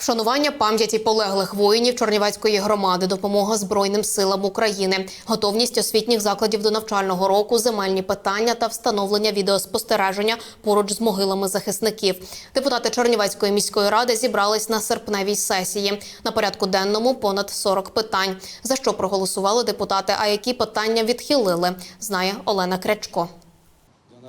Вшанування пам'яті полеглих воїнів Чернівецької громади, допомога Збройним силам України, готовність освітніх закладів до навчального року, земельні питання та встановлення відеоспостереження поруч з могилами захисників. Депутати Чернівецької міської ради зібрались на серпневій сесії. На порядку денному понад 40 питань. За що проголосували депутати, а які питання відхилили, знає Олена Крячко.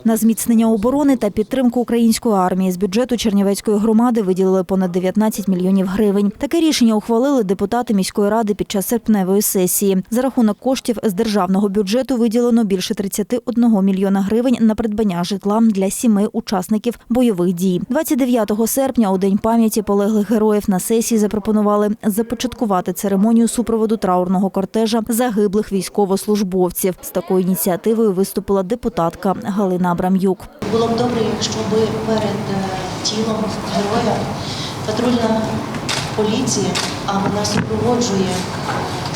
На зміцнення оборони та підтримку української армії з бюджету Чернівецької громади виділили понад 19 мільйонів гривень. Таке рішення ухвалили депутати міської ради під час серпневої сесії. За рахунок коштів з державного бюджету виділено більше 31 мільйона гривень на придбання житла для сіми учасників бойових дій. 29 серпня, у день пам'яті полеглих героїв, на сесії запропонували започаткувати церемонію супроводу траурного кортежа загиблих військовослужбовців. З такою ініціативою виступила депутатка Галина Абрам'юк. Було б добре, якщо перед е, тілом героя патрульна поліція, а вона супроводжує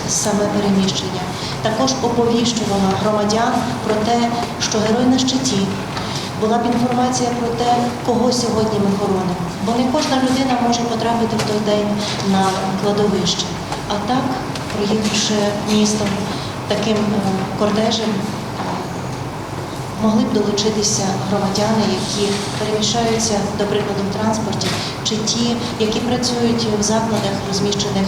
саме переміщення, також оповіщувала громадян про те, що герой на щиті. Була б інформація про те, кого сьогодні ми хоронимо. Бо не кожна людина може потрапити в той день на кладовище. А так, проїхавши містом таким е, кортежем, могли б долучитися громадяни, які переміщаються, до прикладу, в транспорті, чи ті, які працюють в закладах, розміщених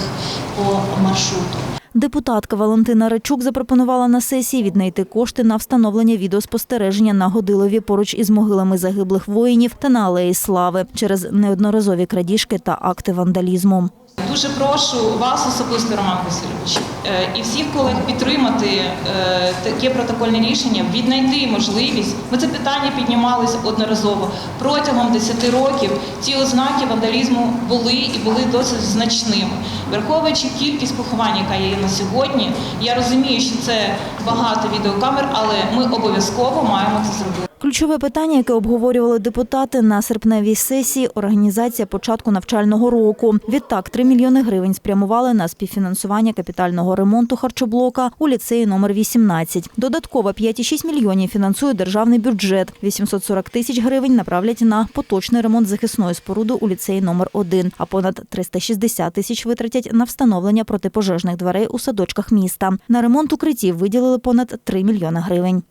по маршруту. Депутатка Валентина Речук запропонувала на сесії віднайти кошти на встановлення відеоспостереження на Годилові поруч із могилами загиблих воїнів та на алеї Слави через неодноразові крадіжки та акти вандалізму. Дуже прошу вас особисто, Роман Васильович, е, і всіх колег підтримати е, таке протокольне рішення, віднайти можливість. Ми це питання піднімалися одноразово. Протягом 10 років ці ознаки вандалізму були і були досить значними. Враховуючи кількість поховань, яка є на сьогодні, я розумію, що це багато відеокамер, але ми обов'язково маємо це зробити. Ключове питання, яке обговорювали депутати на серпневій сесії – організація початку навчального року. Відтак, 3 мільйони гривень спрямували на співфінансування капітального ремонту харчоблока у ліцеї номер 18. Додатково 5,6 мільйонів фінансує державний бюджет. 840 тисяч гривень направлять на поточний ремонт захисної споруди у ліцеї номер 1, а понад 360 тисяч витратять на встановлення протипожежних дверей у садочках міста. На ремонт укриттів виділили понад 3 мільйони гривень.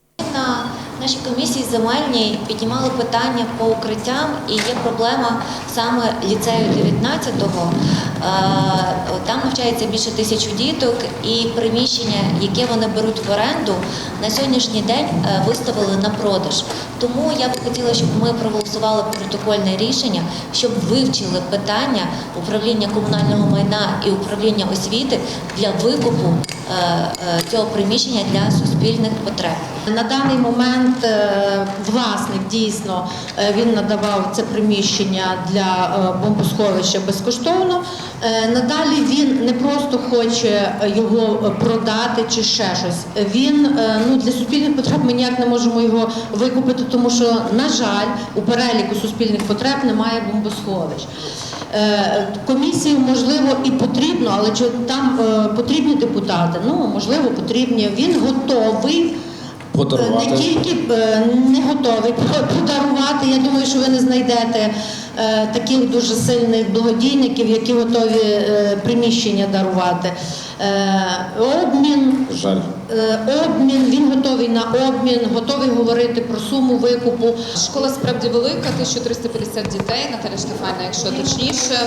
На нашій комісії земельній піднімали питання по укриттям, і є проблема саме ліцею 19-го. Е, Там навчається більше тисячі діток, і приміщення, яке вони беруть в оренду, на сьогоднішній день е, виставили на продаж. Тому я б хотіла, щоб ми проголосували протокольне рішення, щоб вивчили питання управління комунального майна і управління освіти для викупу е, цього приміщення для суспільних потреб. На даний момент е, власник дійсно е, він надавав це приміщення для е, бомбосховища безкоштовно. Надалі він не просто хоче його продати чи ще щось. Він ну для суспільних потреб ми ніяк не можемо його викупити, тому що, на жаль, у переліку суспільних потреб немає бомбосховищ. Комісію можливо і потрібно, але чи там потрібні депутати? Ну можливо, потрібні. Він готовий. Подарувати. Не тільки е, не готовий подарувати. Я думаю, що ви не знайдете е, таких дуже сильних благодійників, які готові е, приміщення дарувати. Обмін. Жаль. Обмін, він готовий на обмін, готовий говорити про суму викупу. Школа справді велика, 1350 дітей. Наталя Штефанівна, якщо точніше,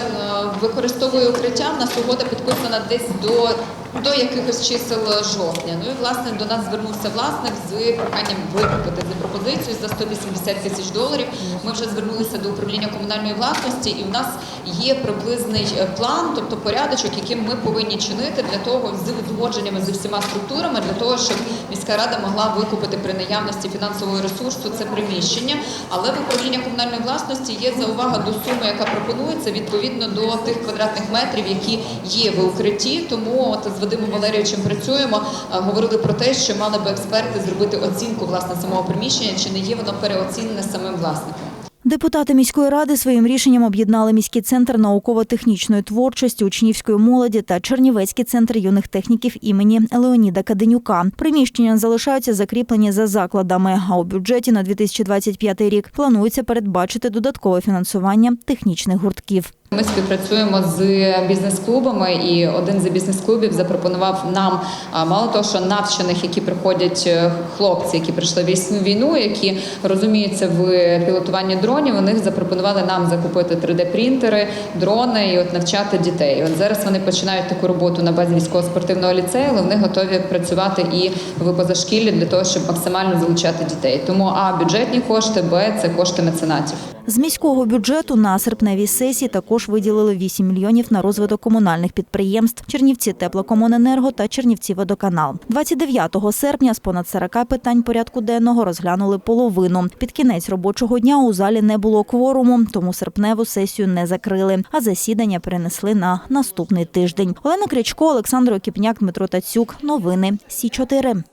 використовує укриття. В нас угода підписана десь до. До якихось чисел жовтня. Ну і власне до нас звернувся власник з проханням викупити за пропозицію за 180 тисяч доларів. Ми вже звернулися до управління комунальної власності, і в нас є приблизний е, план, тобто порядочок, яким ми повинні чинити для того з узгодженнями з усіма структурами, для того, щоб міська рада могла викупити при наявності фінансового ресурсу це приміщення. Але в управління комунальної власності є заувага до суми, яка пропонується відповідно до тих квадратних метрів, які є в укритті. Тому от з Вадимом Валерійовичем працюємо. Говорили про те, що мали би експерти зробити оцінку власне самого приміщення, чи не є воно переоцінене самим власником. Депутати міської ради своїм рішенням об'єднали міський центр науково-технічної творчості, учнівської молоді та Чернівецький центр юних техніків імені Леоніда Каденюка. Приміщення залишаються закріплені за закладами. А у бюджеті на 2025 рік планується передбачити додаткове фінансування технічних гуртків. Ми співпрацюємо з бізнес-клубами, і один з бізнес-клубів запропонував нам мало того, що навчених, які приходять е, хлопці, які прийшли військову війну, які розуміються в пілотуванні дронів. Них запропонували нам закупити 3D-принтери, дрони і от навчати дітей. От зараз вони починають таку роботу на базі військово-спортивного ліцею, але вони готові працювати і в позашкіллі для того, щоб максимально залучати дітей. Тому а бюджетні кошти, б це кошти меценатів. З міського бюджету на серпневій сесії також виділили 8 мільйонів на розвиток комунальних підприємств Чернівці теплокомуненерго та Чернівці водоканал. 29 серпня з понад 40 питань порядку денного розглянули половину. Під кінець робочого дня у залі не було кворуму, тому серпневу сесію не закрили, а засідання перенесли на наступний тиждень. Олена Крячко, Олександр Окіпняк, Дмитро Тацюк. Новини Сі 4